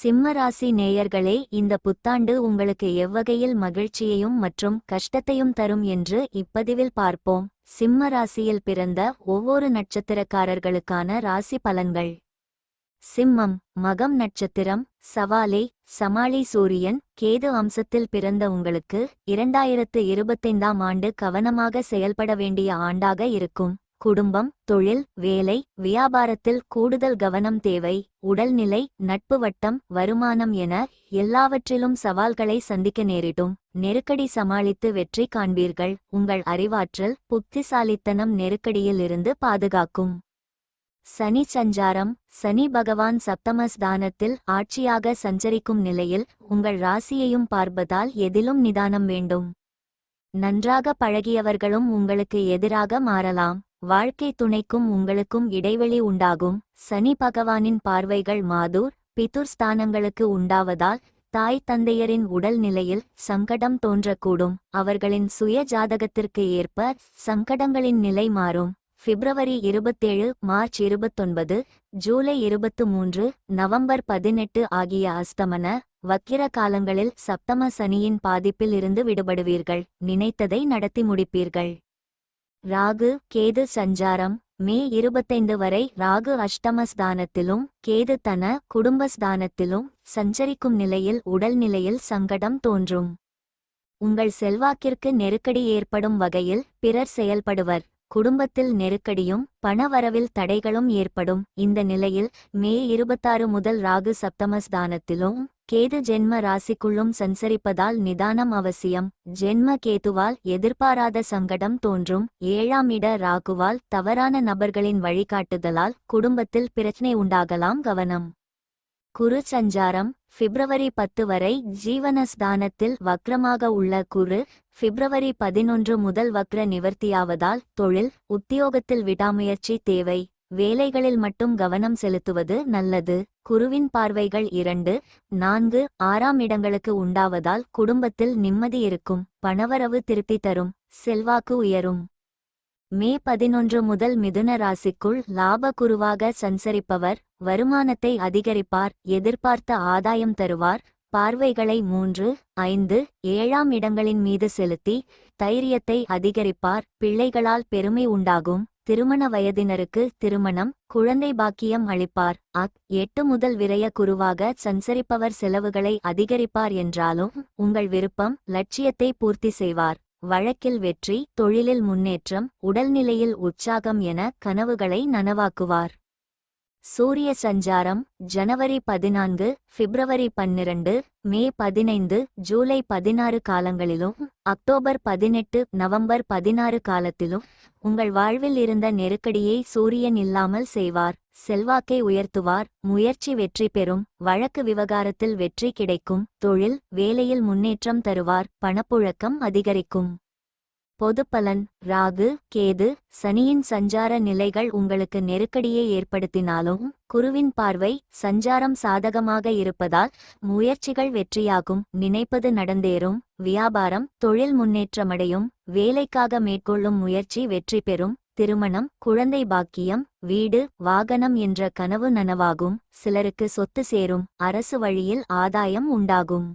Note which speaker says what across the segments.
Speaker 1: சிம்மராசி நேயர்களே இந்த புத்தாண்டு உங்களுக்கு எவ்வகையில் மகிழ்ச்சியையும் மற்றும் கஷ்டத்தையும் தரும் என்று இப்பதிவில் பார்ப்போம். சிம்ம ராசியில் பிறந்த ஒவ்வொரு நட்சத்திரக்காரர்களுக்கான ராசி பலன்கள். சிம்மம் மகம் நட்சத்திரம் சவாலே சமாளி சூரியன் கேது அம்சத்தில் பிறந்த உங்களுக்கு இரண்டாயிரத்து இருபத்தைந்தாம் ஆண்டு கவனமாக செயல்பட வேண்டிய ஆண்டாக இருக்கும். குடும்பம் தொழில் வேலை வியாபாரத்தில் கூடுதல் கவனம் தேவை. உடல்நிலை நட்பு வட்டம் வருமானம் என எல்லாவற்றிலும் சவால்களை சந்திக்க நேரிடும். நெருக்கடி சமாளித்து வெற்றி காண்பீர்கள். உங்கள் அறிவாற்றல் புத்திசாலித்தனம் நெருக்கடியில் இருந்து பாதுகாக்கும். சனி சஞ்சாரம் சனி பகவான் சப்தமஸ்தானத்தில் ஆட்சியாக சஞ்சரிக்கும் நிலையில் உங்கள் ராசியையும் பார்ப்பதால் எதிலும் நிதானம் வேண்டும். நன்றாக பழகியவர்களும் உங்களுக்கு எதிராக மாறலாம். வாழ்க்கை துணைக்கும் உங்களுக்கும் இடைவெளி உண்டாகும். சனி பகவானின் பார்வைகள் மாதூர் பிதுர் ஸ்தானங்களுக்கு உண்டாவதால் தாய் தந்தையரின் உடல் நிலையில் சங்கடம் தோன்றக்கூடும். அவர்களின் சுய ஜாதகத்திற்கு ஏற்ப சங்கடங்களின் நிலை மாறும். பிப்ரவரி இருபத்தேழு மார்ச் இருபத்தொன்பது ஜூலை இருபத்து மூன்று நவம்பர் பதினெட்டு ஆகிய அஸ்தமன வக்கிர காலங்களில் சப்தம சனியின் பாதிப்பில் இருந்து விடுபடுவீர்கள். நினைத்ததை நடத்தி முடிப்பீர்கள். ராகு கேது சஞ்சாரம் மே இருபத்தைந்து வரை ராகு அஷ்டமஸ்தானத்திலும் கேது தன குடும்பஸ்தானத்திலும் சஞ்சரிக்கும் நிலையில் உடல்நிலையில் சங்கடம் தோன்றும். உங்கள் செல்வாக்கிற்கு நெருக்கடி ஏற்படும் வகையில் பிறர் செயல்படுவர். குடும்பத்தில் நெருக்கடியும் பணவரவில் தடைகளும் ஏற்படும். இந்த நிலையில் மே இருபத்தாறு முதல் ராகு சப்தமஸ்தானத்திலும் கேது ஜென்ம ராசிக்குள்ளும் சஞ்சரிப்பதால் நிதானம் அவசியம். ஜென்ம கேதுவால் எதிர்பாராத சங்கடம் தோன்றும். ஏழாம் இட ராகுவால் தவறான நபர்களின் வழிகாட்டுதலால் குடும்பத்தில் பிரச்சனை உண்டாகலாம் கவனம். குரு சஞ்சாரம் பிப்ரவரி பத்து வரை ஜீவனஸ்தானத்தில் வக்ரமாக உள்ள குரு பிப்ரவரி பதினொன்று முதல் வக்ர நிவர்த்தியாவதால் தொழில் உத்தியோகத்தில் விடாமுயற்சி தேவை. வேலைகளில் மட்டும் கவனம் செலுத்துவது நல்லது. குருவின் பார்வைகள் இரண்டு நான்கு ஆறாம் இடங்களுக்கு உண்டாவதால் குடும்பத்தில் நிம்மதி இருக்கும். பணவரவு திருப்தி தரும். செல்வாக்கு உயரும். மே பதினொன்று முதல் மிதுன ராசிக்குள் லாப குருவாக சஞ்சரிப்பவர் வருமானத்தை அதிகரிப்பார் எதிர்பார்த்த ஆதாயம் தருவார் பார்வைகளை மூன்று ஐந்து ஏழாம் இடங்களின் மீது செலுத்தி தைரியத்தை அதிகரிப்பார் பிள்ளைகளால் பெருமை உண்டாகும் திருமண வயதினருக்கு திருமணம் குழந்தை பாக்கியம் அளிப்பார் அக் எட்டு முதல் விரய குருவாக சஞ்சரிப்பவர் செலவுகளை அதிகரிப்பார் என்றாலும் உங்கள் விருப்பம் லட்சியத்தை பூர்த்தி செய்வார். வழக்கில் வெற்றி தொழிலில் முன்னேற்றம் உடல்நிலையில் உற்சாகம் என கனவுகளை நனவாக்குவார். சூரிய சஞ்சாரம் ஜனவரி பதினான்கு பிப்ரவரி பன்னிரண்டு மே பதினைந்து ஜூலை பதினாறு காலங்களிலும் அக்டோபர் பதினெட்டு நவம்பர் பதினாறு காலத்திலும் உங்கள் வாழ்வில் இருந்த நெருக்கடியை சூரியன் இல்லாமல் செய்வார் செல்வாக்கை உயர்த்துவார் முயற்சி வெற்றி பெறும் வழக்கு விவகாரத்தில் வெற்றி கிடைக்கும் தொழில் வேலையில் முன்னேற்றம் தருவார் பணப்புழக்கம் அதிகரிக்கும். பொதுப்பலன் ராகு கேது சனியின் சஞ்சார நிலைகள் உங்களுக்கு நெருக்கடியை ஏற்படுத்தினாலும் குருவின் பார்வை சஞ்சாரம் சாதகமாக இருப்பதால் முயற்சிகள் வெற்றியாகும் நினைப்பது நடந்தேறும் வியாபாரம் தொழில் முன்னேற்றமடையும் வேலைக்காக மேற்கொள்ளும் முயற்சி வெற்றி பெறும் திருமணம் குழந்தை பாக்கியம் வீடு வாகனம் என்ற கனவு நனவாகும் சிலருக்கு சொத்து சேரும் அரசு வழியில் ஆதாயம் உண்டாகும்.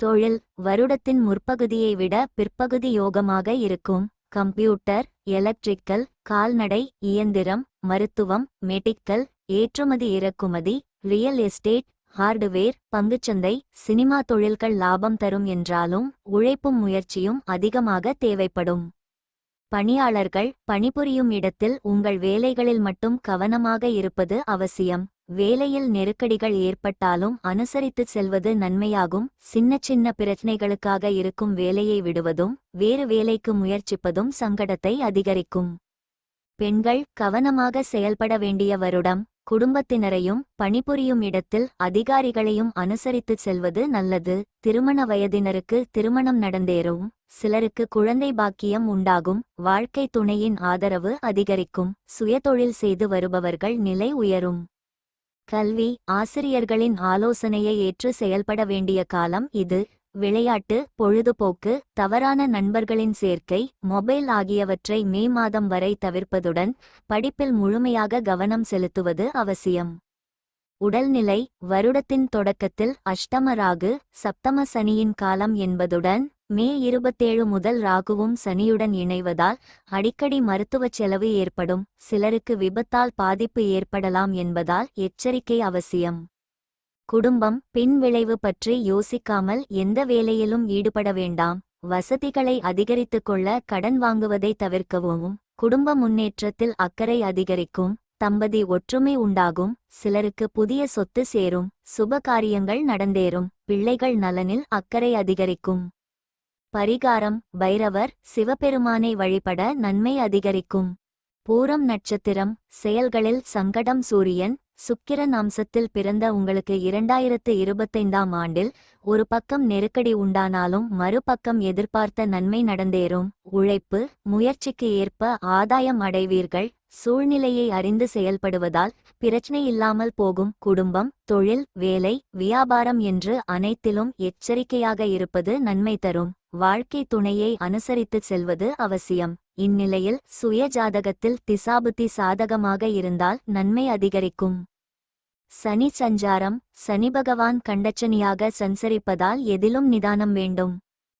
Speaker 1: தொழில் வருடத்தின் முற்பகுதியை விட பிற்பகுதி யோகமாக இருக்கும். கம்ப்யூட்டர் எலக்ட்ரிக்கல் கால்நடை இயந்திரம் மருத்துவம் மெடிக்கல் ஏற்றுமதி இறக்குமதி ரியல் எஸ்டேட் ஹார்டுவேர் பங்குச்சந்தை சினிமா தொழில்கள் லாபம் தரும் என்றாலும் உழைப்பும் முயற்சியும் அதிகமாக தேவைப்படும். பணியாளர்கள் பணிபுரியும் இடத்தில் உங்கள் வேலைகளில் மட்டும் கவனமாக இருப்பது அவசியம். வேலையில் நெருக்கடிகள் ஏற்பட்டாலும் அனுசரித்துச் செல்வது நன்மையாகும். சின்ன சின்ன பிரச்சனைகளுக்காக இருக்கும் வேலையை விடுவதும் வேறு வேலைக்கு முயற்சிப்பதும் சங்கடத்தை அதிகரிக்கும். பெண்கள் கவனமாக செயல்பட வேண்டிய வருடம் குடும்பத்தினரையும் பணிபுரியும் இடத்தில் அதிகாரிகளையும் அனுசரித்துச் செல்வது நல்லது. திருமண வயதினருக்கு திருமணம் நடந்தேறும் சிலருக்கு குழந்தை பாக்கியம் உண்டாகும் வாழ்க்கை துணையின் ஆதரவு அதிகரிக்கும். சுயதொழில் செய்து வருபவர்கள் நிலை உயரும். கல்வி ஆசிரியர்களின் ஆலோசனையை ஏற்று செயல்பட வேண்டிய காலம் இது. விளையாட்டு பொழுதுபோக்கு தவறான நண்பர்களின் சேர்க்கை மொபைல் ஆகியவற்றை மே மாதம் வரை தவிர்ப்பதுடன் படிப்பில் முழுமையாக கவனம் செலுத்துவது அவசியம்.
Speaker 2: உடல்நிலை வருடத்தின் தொடக்கத்தில் அஷ்டம ராகு சப்தம சனியின் காலம் என்பதுடன் மே இருபத்தேழு முதல் ராகுவும் சனியுடன் இணைவதால் அடிக்கடி மருத்துவச் செலவு ஏற்படும். சிலருக்கு விபத்தால் பாதிப்பு ஏற்படலாம் என்பதால் எச்சரிக்கை அவசியம். குடும்பம் பின் விளைவு பற்றி யோசிக்காமல் எந்த வேலையிலும் ஈடுபட வேண்டாம். வசதிகளை அதிகரித்துக் கொள்ள கடன் வாங்குவதை தவிர்க்கவும். குடும்ப முன்னேற்றத்தில் அக்கறை அதிகரிக்கும். தம்பதி ஒற்றுமை உண்டாகும். சிலருக்கு புதிய சொத்து சேரும். சுப காரியங்கள் நடந்தேறும். பிள்ளைகள் நலனில் அக்கறை அதிகரிக்கும். பரிகாரம் பைரவர் சிவபெருமானை வழிபட நன்மை அதிகரிக்கும். பூரம் நட்சத்திரம் செயல்களில் சங்கடம் சூரியன் சுக்கிரன் அம்சத்தில் பிறந்த உங்களுக்கு இரண்டாயிரத்து இருபத்தைந்தாம் ஆண்டில் ஒரு பக்கம் நெருக்கடி உண்டானாலும் மறுபக்கம் எதிர்பார்த்த நன்மை நடந்தேறும். உழைப்பு முயற்சிக்கு ஏற்ப ஆதாயம் அடைவீர்கள். சூழ்நிலையை அறிந்து செயல்படுவதால் பிரச்சனை இல்லாமல் போகும். குடும்பம் தொழில் வேலை வியாபாரம் என்று அனைத்திலும் எச்சரிக்கையாக இருப்பது நன்மை தரும். வாழ்க்கை துணையை அனுசரித்துச் செல்வது அவசியம். இந்நிலையில் சுய ஜாதகத்தில் திசாபுத்தி சாதகமாக இருந்தால் நன்மை அதிகரிக்கும். சனி சஞ்சாரம் சனி பகவான் கண்டச்சனியாக சஞ்சரிப்பதால் எதிலும் நிதானம் வேண்டும்.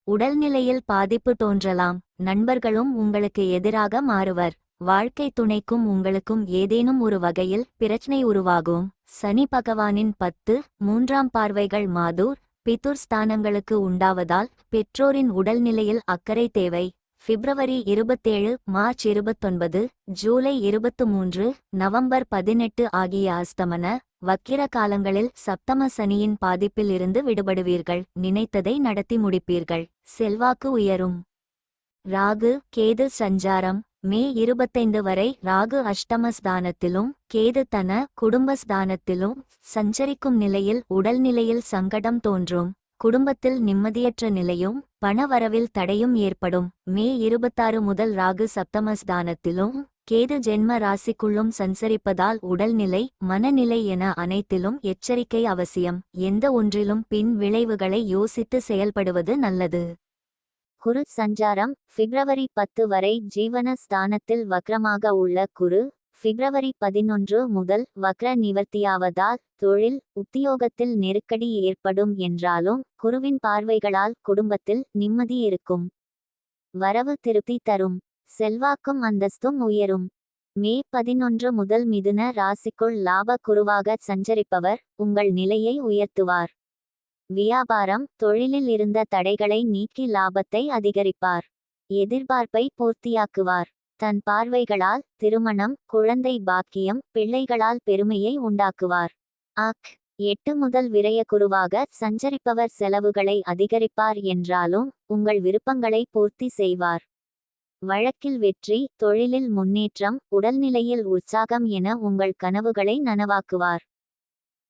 Speaker 2: உடல்நிலையில் பாதிப்பு தோன்றலாம். நண்பர்களும் உங்களுக்கு எதிராக மாறுவர். வாழ்க்கை துணைக்கும் உங்களுக்கும் ஏதேனும் ஒரு வகையில் பிரச்சனை உருவாகும். சனி பகவானின் பத்து மூன்றாம் பார்வைகள் மாதூர் பிதுர் ஸ்தானங்களுக்கு உண்டாவதால் பெற்றோரின் உடல்நிலையில் அக்கறை தேவை. பிப்ரவரி இருபத்தேழு மார்ச் இருபத்தொன்பது ஜூலை இருபத்து மூன்று நவம்பர் பதினெட்டு ஆகிய அஸ்தமன வக்கிர காலங்களில் சப்தம சனியின் பாதிப்பில் இருந்து விடுபடுவீர்கள். நினைத்ததை நடத்தி முடிப்பீர்கள். செல்வாக்கு உயரும். ராகு கேது சஞ்சாரம் மே இருபத்தைந்து வரை ராகு அஷ்டமஸ்தானத்திலும் கேது தன குடும்பஸ்தானத்திலும் சஞ்சரிக்கும் நிலையில் உடல்நிலையில் சங்கடம் தோன்றும். குடும்பத்தில் நிம்மதியற்ற நிலையும் பணவரவில் தடையும் ஏற்படும். மே இருபத்தாறு முதல் ராகு சப்தமஸ்தானத்திலும் கேது ஜென்ம ராசிக்குள்ளும் சஞ்சரிப்பதால் உடல்நிலை மனநிலை என அனைத்திலும் எச்சரிக்கை அவசியம். எந்த ஒன்றிலும் பின் விளைவுகளை யோசித்து செயல்படுவது நல்லது. குரு சஞ்சாரம் பிப்ரவரி பத்து வரை ஜீவன ஸ்தானத்தில் வக்ரமாக உள்ள குரு பிப்ரவரி பதினொன்று முதல் வக்ர நிவர்த்தியாவதால் தொழில் உத்தியோகத்தில் நெருக்கடி ஏற்படும் என்றாலும் குருவின் பார்வைகளால் குடும்பத்தில் நிம்மதி இருக்கும். வரவு திருப்தி தரும். செல்வாக்கும் அந்தஸ்தும் உயரும். மே பதினொன்று முதல் மிதுன ராசிக்குள் லாப குருவாக சஞ்சரிப்பவர் உங்கள் நிலையை உயர்த்துவார். வியாபாரம் தொழிலில் இருந்த தடைகளை நீக்கி லாபத்தை அதிகரிப்பார். எதிர்பார்ப்பை பூர்த்தியாக்குவார். தன் பார்வைகளால் திருமணம் குழந்தை பாக்கியம் பிள்ளைகளால் பெருமையை உண்டாக்குவார். ஆக். எட்டு முதல் விரய குருவாக சஞ்சரிப்பவர் செலவுகளை அதிகரிப்பார் என்றாலும் உங்கள் விருப்பங்களை பூர்த்தி செய்வார். வழக்கில் வெற்றி தொழிலில் முன்னேற்றம் உடல்நிலையில் உற்சாகம் என உங்கள் கனவுகளை நனவாக்குவார்.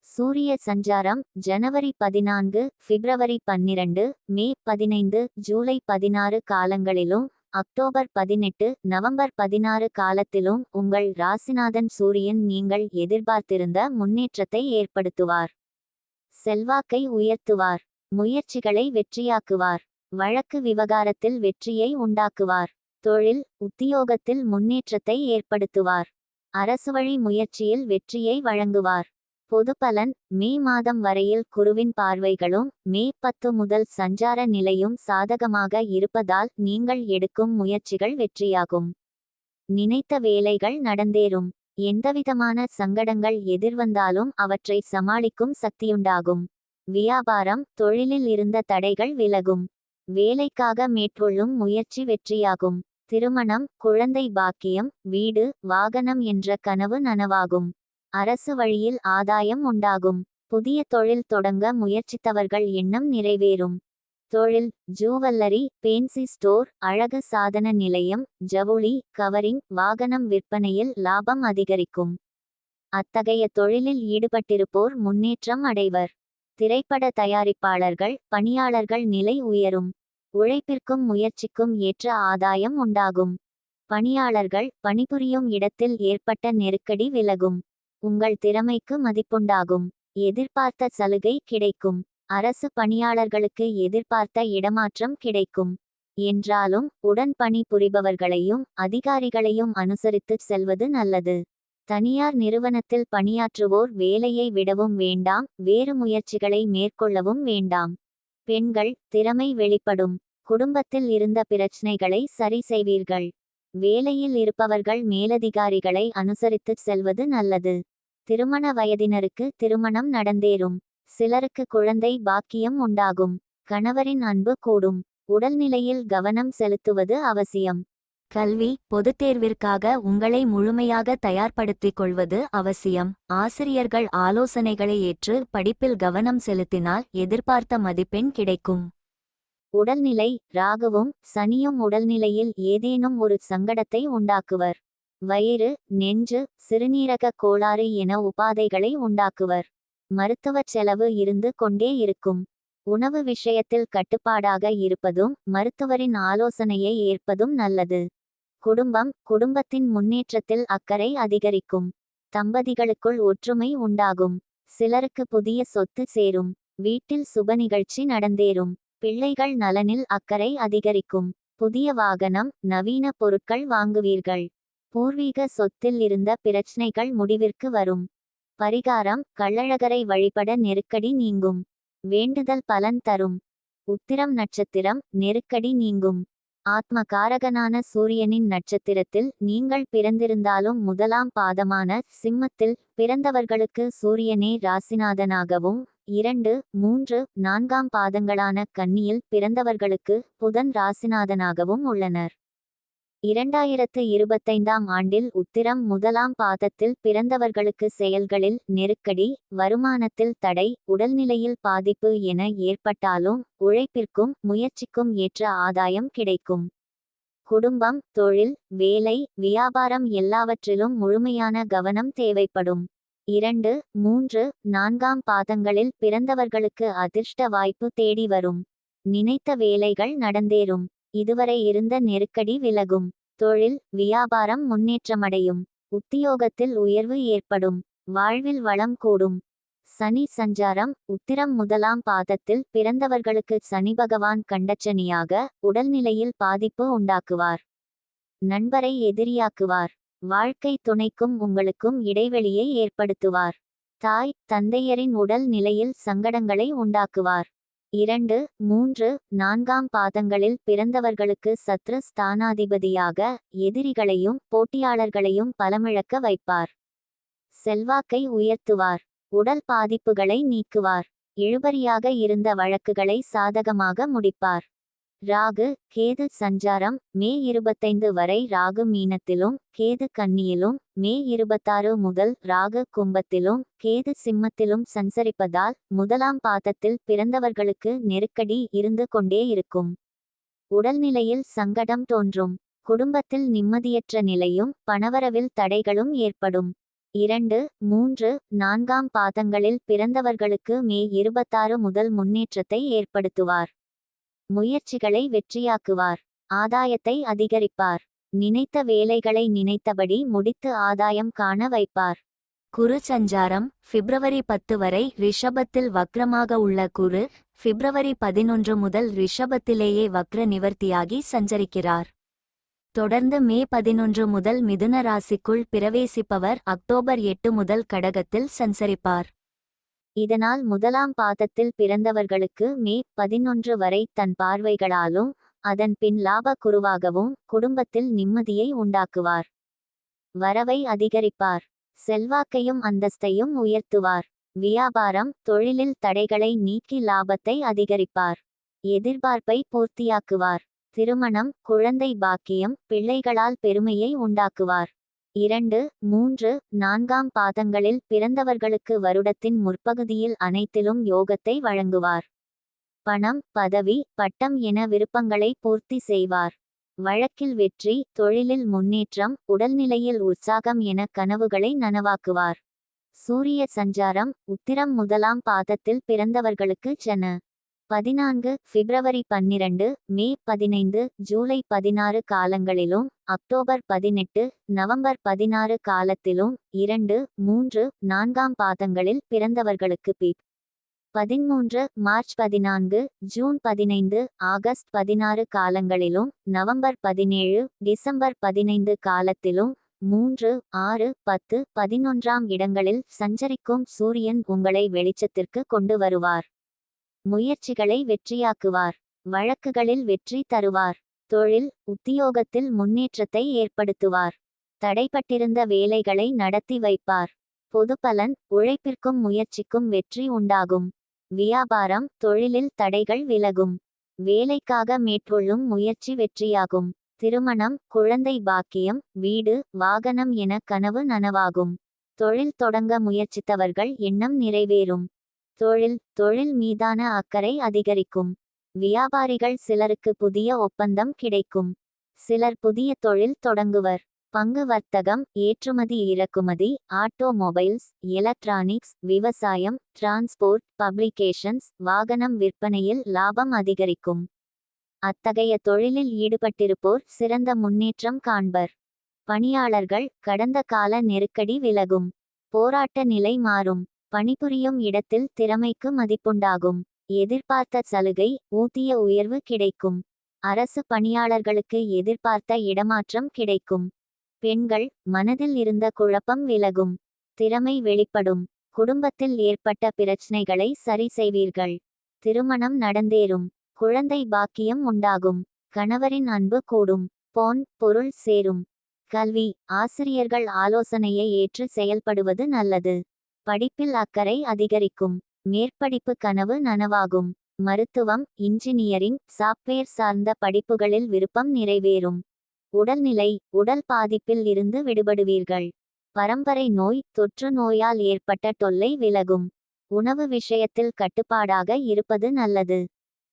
Speaker 2: சூரிய சஞ்சாரம் ஜனவரி பதினான்கு பிப்ரவரி பன்னிரண்டு மே பதினைந்து ஜூலை பதினாறு காலங்களிலும் அக்டோபர் பதினெட்டு நவம்பர் பதினாறு காலத்திலும் உங்கள் ராசிநாதன் சூரியன் நீங்கள் எதிர்பார்த்திருந்த முன்னேற்றத்தை ஏற்படுத்துவார். செல்வாக்கை உயர்த்துவார். முயற்சிகளை வெற்றியாக்குவார். வழக்கு விவகாரத்தில் வெற்றியை உண்டாக்குவார். தொழில் உத்தியோகத்தில் முன்னேற்றத்தை ஏற்படுத்துவார். அரசுவழி முயற்சியில் வெற்றியை வழங்குவார். பொதுப்பலன் மே மாதம் வரையில் குருவின் பார்வைகளும் மே பத்து முதல் சஞ்சார நிலையும் சாதகமாக இருப்பதால் நீங்கள் எடுக்கும் முயற்சிகள் வெற்றியாகும். நினைத்த வேலைகள் நடந்தேறும். எந்தவிதமான சங்கடங்கள் எதிர்வந்தாலும் அவற்றை சமாளிக்கும் சக்தியுண்டாகும். வியாபாரம் தொழிலில் இருந்த தடைகள் விலகும். வேலைக்காக மேற்கொள்ளும் முயற்சி வெற்றியாகும். திருமணம் குழந்தை பாக்கியம் வீடு வாகனம் என்ற கனவு நனவாகும். அரசு வழியில் ஆதாயம் உண்டாகும். புதிய தொழில் தொடங்க முயற்சித்தவர்கள் எண்ணம் நிறைவேறும். தொழில் ஜூவல்லரி பேன்சி ஸ்டோர் அழகு சாதன நிலையம் ஜவுளி கவரிங் வாகனம் விற்பனையில் லாபம் அதிகரிக்கும். அத்தகைய தொழிலில் ஈடுபட்டிருப்போர் முன்னேற்றம் அடைவர். திரைப்பட தயாரிப்பாளர்கள் பணியாளர்கள் நிலை உயரும். உழைப்பிற்கும் முயற்சிக்கும் ஏற்ற ஆதாயம் உண்டாகும். பணியாளர்கள் பணிபுரியும் இடத்தில் ஏற்பட்ட நெருக்கடி விலகும். உங்கள் திறமைக்கு மதிப்புண்டாகும். எதிர்பார்த்த சலுகை கிடைக்கும். அரசு பணியாளர்களுக்கு எதிர்பார்த்த இடமாற்றம் கிடைக்கும். என்றாலும் உடன் பணி புரிபவர்களையும் அதிகாரிகளையும் அனுசரித்து செல்வது நல்லது. தனியார் நிறுவனத்தில் பணியாற்றுவோர் வேலையை விடவும் வேண்டாம் வேறு முயற்சிகளை மேற்கொள்ளவும் வேண்டாம். பெண்கள் திறமை வெளிப்படும். குடும்பத்தில் இருந்த பிரச்சனைகளை சரி செய்வீர்கள். வேலையில் இருப்பவர்கள் மேலதிகாரிகளை அனுசரித்துச் செல்வது நல்லது. திருமண வயதினருக்கு திருமணம் நடந்தேறும். சிலருக்கு குழந்தை பாக்கியம் உண்டாகும். கணவரின் அன்பு கூடும். உடல்நிலையில் கவனம் செலுத்துவது அவசியம். கல்வி பொதுத் தேர்விற்காக உங்களை முழுமையாக தயார்படுத்திக் கொள்வது அவசியம். ஆசிரியர்கள் ஆலோசனைகளை ஏற்று படிப்பில் கவனம் செலுத்தினால் எதிர்பார்த்த மதிப்பெண் கிடைக்கும். உடல்நிலை ராகுவும் சனியும் உடல்நிலையில் ஏதேனும் ஒரு சங்கடத்தை உண்டாக்குவர். வயிறு நெஞ்சு சிறுநீரக கோளாறு என உபாதைகளை உண்டாக்குவர். மருத்துவச் செலவு இருந்து கொண்டே இருக்கும். உணவு விஷயத்தில் கட்டுப்பாடாக இருப்பதும் மருத்துவரின் ஆலோசனையை ஏற்பதும் நல்லது. குடும்பம் குடும்பத்தின் முன்னேற்றத்தில் அக்கறை அதிகரிக்கும். தம்பதிகளுக்குள் ஒற்றுமை உண்டாகும். சிலருக்கு புதிய சொத்து சேரும். வீட்டில் சுப நிகழ்ச்சி நடந்தேறும். பிள்ளைகள் நலனில் அக்கறை அதிகரிக்கும். புதிய வாகனம் நவீன பொருட்கள் வாங்குவீர்கள். பூர்வீக சொத்தில் இருந்த பிரச்சனைகள் முடிவிற்கு வரும். பரிகாரம் கள்ளழகரை வழிபட நெருக்கடி நீங்கும். வேண்டுதல் பலன் தரும். உத்திரம் நட்சத்திரம் நெருக்கடி நீங்கும். ஆத்ம காரகனான சூரியனின் நட்சத்திரத்தில் நீங்கள் பிறந்திருந்தாலும் முதலாம் பாதமான சிம்மத்தில் பிறந்தவர்களுக்கு சூரியனே ராசிநாதனாகவும் இரண்டு மூன்று நான்காம் பாதங்களான கன்னியில் பிறந்தவர்களுக்கு புதன் ராசிநாதனாகவும் உள்ளனர். இரண்டாயிரத்து இருபத்தைந்தாம் ஆண்டில் உத்திரம் முதலாம் பாதத்தில் பிறந்தவர்களுக்கு செயல்களில் நெருக்கடி வருமானத்தில் தடை உடல்நிலையில் பாதிப்பு என ஏற்பட்டாலும் உழைப்பிற்கும் முயற்சிக்கும் ஏற்ற ஆதாயம் கிடைக்கும். குடும்பம் தொழில் வேலை வியாபாரம் எல்லாவற்றிலும் முழுமையான கவனம் தேவைப்படும். இரண்டு மூன்று நான்காம் பாதங்களில் பிறந்தவர்களுக்கு அதிர்ஷ்ட வாய்ப்பு தேடி வரும். நினைத்த வேலைகள் நடந்தேறும். இதுவரை இருந்த நெருக்கடி விலகும். தொழில் வியாபாரம் முன்னேற்றமடையும். உத்தியோகத்தில் உயர்வு ஏற்படும். வாழ்வில் வளம் கூடும். சனி சஞ்சாரம் உத்திரம் முதலாம் பாதத்தில் பிறந்தவர்களுக்கு சனி பகவான் கண்டச்சனியாக உடல்நிலையில் பாதிப்பு உண்டாக்குவார். நண்பரை எதிரியாக்குவார். வாழ்க்கை துணைக்கும் உங்களுக்கும் இடைவெளியை ஏற்படுத்துவார். தாய் தந்தையரின் உடல் நிலையில் சங்கடங்களை உண்டாக்குவார். இரண்டு மூன்று நான்காம் பாதங்களில் பிறந்தவர்களுக்கு சத்ரு ஸ்தானாதிபதியாக எதிரிகளையும் போட்டியாளர்களையும் பலமிழக்க வைப்பார். செல்வாக்கை உயர்த்துவார். உடல் பாதிப்புகளை நீக்குவார். இழுபறியாக இருந்த வழக்குகளை சாதகமாக முடிப்பார். ராகு கேது சஞ்சாரம் மே இருபத்தைந்து வரை ராகு மீனத்திலும் கேது கன்னியிலும் மே இருபத்தாறு முதல் ராகு கும்பத்திலும் கேது சிம்மத்திலும் சஞ்சரிப்பதால் முதலாம் பாதத்தில் பிறந்தவர்களுக்கு நெருக்கடி இருந்து கொண்டே இருக்கும். உடல்நிலையில் சங்கடம் தோன்றும். குடும்பத்தில் நிம்மதியற்ற நிலையும் பணவரவில் தடைகளும் ஏற்படும். இரண்டு மூன்று நான்காம் பாதங்களில் பிறந்தவர்களுக்கு மே இருபத்தாறு முதல் முன்னேற்றத்தை ஏற்படுத்துவார். முயற்சிகளை வெற்றியாக்குவார். ஆதாயத்தை அதிகரிப்பார். நினைத்த வேலைகளை நினைத்தபடி முடித்து ஆதாயம் காண வைப்பார். குரு சஞ்சாரம் பிப்ரவரி பத்து வரை ரிஷபத்தில் வக்ரமாக உள்ள குரு பிப்ரவரி பதினொன்று முதல் ரிஷபத்திலேயே வக்ர நிவர்த்தியாகி சஞ்சரிக்கிறார். தொடர்ந்து மே பதினொன்று முதல் மிதுன ராசிக்குள் பிரவேசிப்பவர் அக்டோபர் எட்டு முதல் கடகத்தில் சஞ்சரிப்பார். இதனால் முதலாம் பாதத்தில் பிறந்தவர்களுக்கு மே பதினொன்று வரை தன் பார்வைகளாலும் அதன் பின் லாப குருவாகவும் குடும்பத்தில் நிம்மதியை உண்டாக்குவார். வரவை அதிகரிப்பார். செல்வாக்கையும் அந்தஸ்தையும் உயர்த்துவார். வியாபாரம் தொழிலில் தடைகளை நீக்கி லாபத்தை அதிகரிப்பார். எதிர்பார்ப்பை பூர்த்தியாக்குவார். திருமணம் குழந்தை பாக்கியம் பிள்ளைகளால் பெருமையை உண்டாக்குவார். இரண்டு மூன்று நான்காம் பாதங்களில் பிறந்தவர்களுக்கு வருடத்தின் முற்பகுதியில் அனைத்திலும் யோகத்தை வழங்குவார். பணம் பதவி பட்டம் என விருப்பங்களை பூர்த்தி செய்வார். வழக்கில் வெற்றி தொழிலில் முன்னேற்றம் உடல்நிலையில் உற்சாகம் என கனவுகளை நனவாக்குவார். சூரிய சஞ்சாரம் உத்திரம் முதலாம் பாதத்தில் பிறந்தவர்களுக்கு ஜன பதினான்கு பிப்ரவரி பன்னிரண்டு மே பதினைந்து ஜூலை பதினாறு காலங்களிலும் அக்டோபர் பதினெட்டு நவம்பர் பதினாறு காலத்திலும் இரண்டு மூன்று நான்காம் பாதங்களில் பிறந்தவர்களுக்கு பி பதிமூன்று மார்ச் பதினான்கு ஜூன் பதினைந்து ஆகஸ்ட் பதினாறு காலங்களிலும் நவம்பர் பதினேழு டிசம்பர் பதினைந்து காலத்திலும் மூன்று ஆறு பத்து பதினொன்றாம் இடங்களில் சஞ்சரிக்கும் சூரியன் உங்களை வெளிச்சத்திற்கு கொண்டு வருவார். முயற்சிகளை வெற்றியாக்குவார். வழக்குகளில் வெற்றி தருவார். தொழில் உத்தியோகத்தில் முன்னேற்றத்தை ஏற்படுத்துவார். தடைப்பட்டிருந்த வேலைகளை நடத்தி வைப்பார். பொதுப்பலன் உழைப்பிற்கும் முயற்சிக்கும் வெற்றி உண்டாகும். வியாபாரம் தொழிலில் தடைகள் விலகும். வேலைக்காக மேற்கொள்ளும் முயற்சி வெற்றியாகும். திருமணம் குழந்தை பாக்கியம் வீடு வாகனம் என கனவு நனவாகும். தொழில் தொடங்க முயற்சித்தவர்கள் எண்ணம் நிறைவேறும். தொழில் தொழில் மீதான அக்கறை அதிகரிக்கும். வியாபாரிகள் சிலருக்கு புதிய ஒப்பந்தம் கிடைக்கும். சிலர் புதிய தொழில் தொடங்குவர். பங்கு வர்த்தகம் ஏற்றுமதி இறக்குமதி ஆட்டோமொபைல்ஸ் எலக்ட்ரானிக்ஸ் விவசாயம் டிரான்ஸ்போர்ட் பப்ளிகேஷன்ஸ் வாகனம் விற்பனையில் லாபம் அதிகரிக்கும். அத்தகைய தொழிலில் ஈடுபட்டிருப்போர் சிறந்த முன்னேற்றம் காண்பர். பணியாளர்கள் கடந்த கால நெருக்கடி விலகும். போராட்ட நிலை மாறும். பணிபுரியும் இடத்தில் திறமைக்கு மதிப்புண்டாகும். எதிர்பார்த்த சலுகை ஊதிய உயர்வு கிடைக்கும். அரசு பணியாளர்களுக்கு எதிர்பார்த்த இடமாற்றம் கிடைக்கும். பெண்கள் மனதில் இருந்த குழப்பம் விலகும். திறமை வெளிப்படும். குடும்பத்தில் ஏற்பட்ட பிரச்சனைகளை சரி செய்வீர்கள். திருமணம் நடந்தேறும். குழந்தை பாக்கியம் உண்டாகும். கணவரின் அன்பு கூடும். பொன் பொருள் சேரும். கல்வி ஆசிரியர்கள் ஆலோசனையை ஏற்று செயல்படுவது நல்லது. படிப்பில் அக்கறை அதிகரிக்கும். மேற்படிப்பு கனவு நனவாகும். மருத்துவம் இன்ஜினியரிங் சாப்ட்வேர் சார்ந்த படிப்புகளில் விருப்பம் நிறைவேறும். உடல்நிலை உடல் பாதிப்பில் இருந்து விடுபடுவீர்கள். பரம்பரை நோய் தொற்று நோயால் ஏற்பட்ட தொல்லை விலகும். உணவு விஷயத்தில் கட்டுப்பாடாக இருப்பது நல்லது.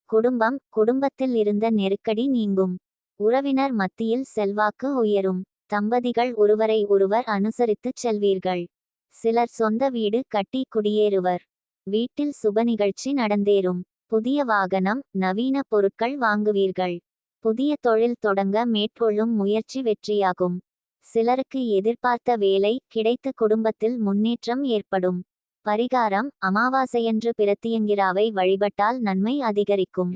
Speaker 2: குடும்பம் குடும்பத்தில் இருந்த நெருக்கடி நீங்கும். உறவினர் மத்தியில் செல்வாக்கு உயரும். தம்பதிகள் ஒருவரை ஒருவர் அனுசரித்துச் செல்வீர்கள். சிலர் சொந்த வீடு கட்டி குடியேறுவர். வீட்டில் சுப நிகழ்ச்சி நடந்தேறும். புதிய வாகனம் நவீன பொருட்கள் வாங்குவீர்கள். புதிய தொழில் தொடங்க மேற்கொள்ளும் முயற்சி வெற்றியாகும். சிலருக்கு எதிர்பார்த்த வேலை கிடைத்த குடும்பத்தில் முன்னேற்றம் ஏற்படும். பரிகாரம் அமாவாசையன்று பிரத்தியங்கிராவை வழிபட்டால் நன்மை அதிகரிக்கும்.